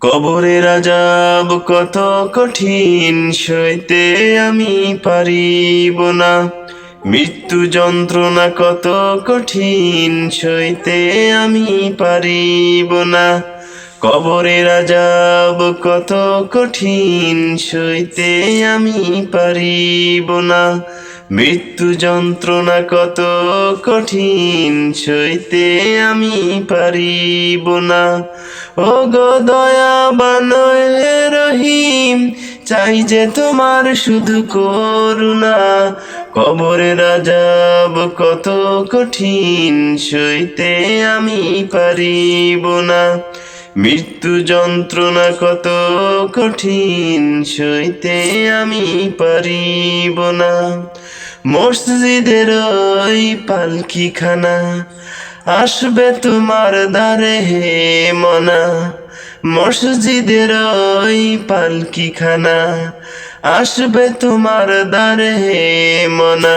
কবরের আজাব কত কঠিন, সইতে আমি পারিব না। মৃত্যু যন্ত্রণা কত কঠিন, সইতে আমি পারিব না। কবরের আজাব কত কঠিন, সইতে আমি পারিব না। মৃত্যু যন্ত্রণা কত কঠিন, সইতে আমি পারিব না। ও গো দয়া রহিম, চাই যে তোমার শুধু করুণা। কবরের রাজাব কত কঠিন, সইতে আমি পারিব না। মৃত্যু যন্ত্রণা কত কঠিন, সইতে আমি পারিব না। মসজিদের ওই পালকিখানা আসবে তোমার দ্বারে হে মনা। মসজিদের ওই পালকিখানা আসবে তোমার দ্বারে হে মনা।